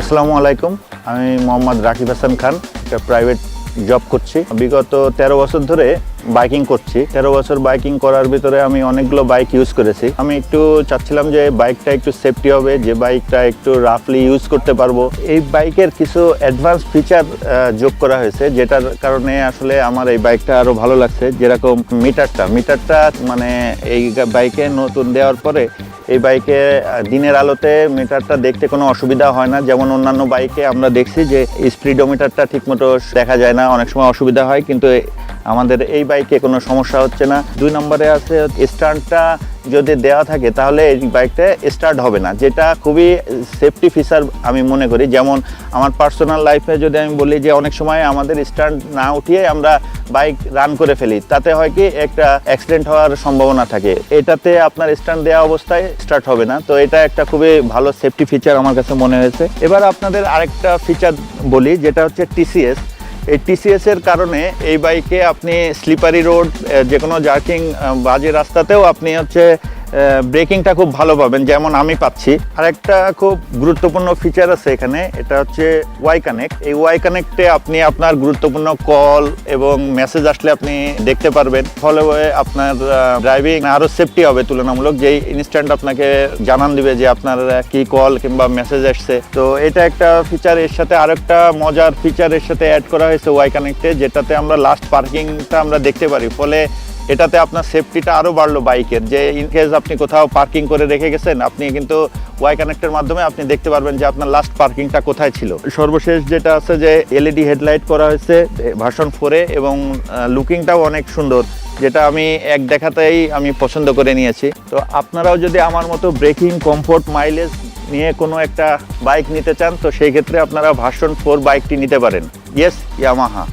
আসসালামু আলাইকুম। আমি মোহাম্মদ রাকিব হাসান খান, একটা প্রাইভেট জব করছি। বিগত তেরো বছর ধরে বাইকিং করছি। তেরো বছর বাইকিং করার ভিতরে আমি অনেকগুলো বাইক ইউজ করেছি। আমি একটু চাচ্ছিলাম যে বাইকটা একটু সেফটি হবে, যে বাইকটা একটু রাফলি ইউজ করতে পারব। এই বাইকের কিছু অ্যাডভান্স ফিচার যোগ করা হয়েছে, যেটার কারণে আসলে আমার এই বাইকটা আরও ভালো লাগছে। যেরকম মিটারটা মিটারটা মানে এই বাইকে নতুন দেওয়ার পরে এই বাইকে দিনের আলোতে মিটারটা দেখতে কোনো অসুবিধা হয় না। যেমন অন্যান্য বাইকে আমরা দেখছি যে স্পিডোমিটারটা ঠিকমতো দেখা যায় না, অনেক সময় অসুবিধা হয়, কিন্তু আমাদের এই বাইকে কোনো সমস্যা হচ্ছে না। দুই নম্বরে আছে স্টার্টটা যদি দেওয়া থাকে, তাহলে এই বাইকটা স্টার্ট হবে না। যেটা খুবই সেফটি ফিচার আমি মনে করি। যেমন আমার পার্সোনাল লাইফে যদি আমি বলি যে, অনেক সময় আমাদের স্টার্ট না উঠিয়ে আমরা বাইক রান করে ফেলি, তাতে হয় কি একটা অ্যাক্সিডেন্ট হওয়ার সম্ভাবনা থাকে। এটাতে আপনার স্ট্যান্ড দেওয়া অবস্থায় স্টার্ট হবে না। তো এটা একটা খুবই ভালো সেফটি ফিচার আমার কাছে মনে হয়েছে। এবার আপনাদের আরেকটা ফিচার বলি, যেটা হচ্ছে টিসিএস টিসিএস এর কারণে এই বাইকে আপনি স্লিপারি রোড যে কোনো জার্কিং বাজে রাস্তাতেও আপনি হচ্ছে ব্রেকিংটা খুব ভালো পাবেন, যেমন আমি পাচ্ছি। আর একটা খুব গুরুত্বপূর্ণ ফিচার আছে এখানে, এটা হচ্ছে ওয়াই কানেক্ট এই ওয়াই কানেক্টে আপনি আপনার গুরুত্বপূর্ণ কল এবং মেসেজ আসলে আপনি দেখতে পারবেন। ফলে আপনার ড্রাইভিং আরও সেফটি হবে তুলনামূলক, যেই ইনস্ট্যান্ট আপনাকে জানান দিবে যে আপনার কি কল কিংবা মেসেজ আসছে। তো এটা একটা ফিচার এর সাথে আরেকটা মজার ফিচার এর সাথে অ্যাড করা হয়েছে ওয়াই কানেক্টে যেটাতে আমরা লাস্ট পার্কিংটা আমরা দেখতে পারি। ফলে এটাতে আপনার সেফটিটা আরও বাড়লো বাইকের। যে ইন কেস আপনি কোথাও পার্কিং করে রেখে গেছেন, আপনি কিন্তু ওয়াই কানেক্টের মাধ্যমে আপনি দেখতে পারবেন যে আপনার লাস্ট পার্কিংটা কোথায় ছিল। সর্বশেষ যেটা আছে যে এলইডি হেডলাইট করা হয়েছে ভার্সন ফোরে এবং লুকিংটাও অনেক সুন্দর, যেটা আমি এক দেখাতেই আমি পছন্দ করে নিয়েছি। তো আপনারাও যদি আমার মতো ব্রেকিং কমফোর্ট মাইলেজ নিয়ে কোনো একটা বাইক নিতে চান, তো সেই ক্ষেত্রে আপনারা ভার্সন ফোর বাইকটি নিতে পারেন। Yes Yamaha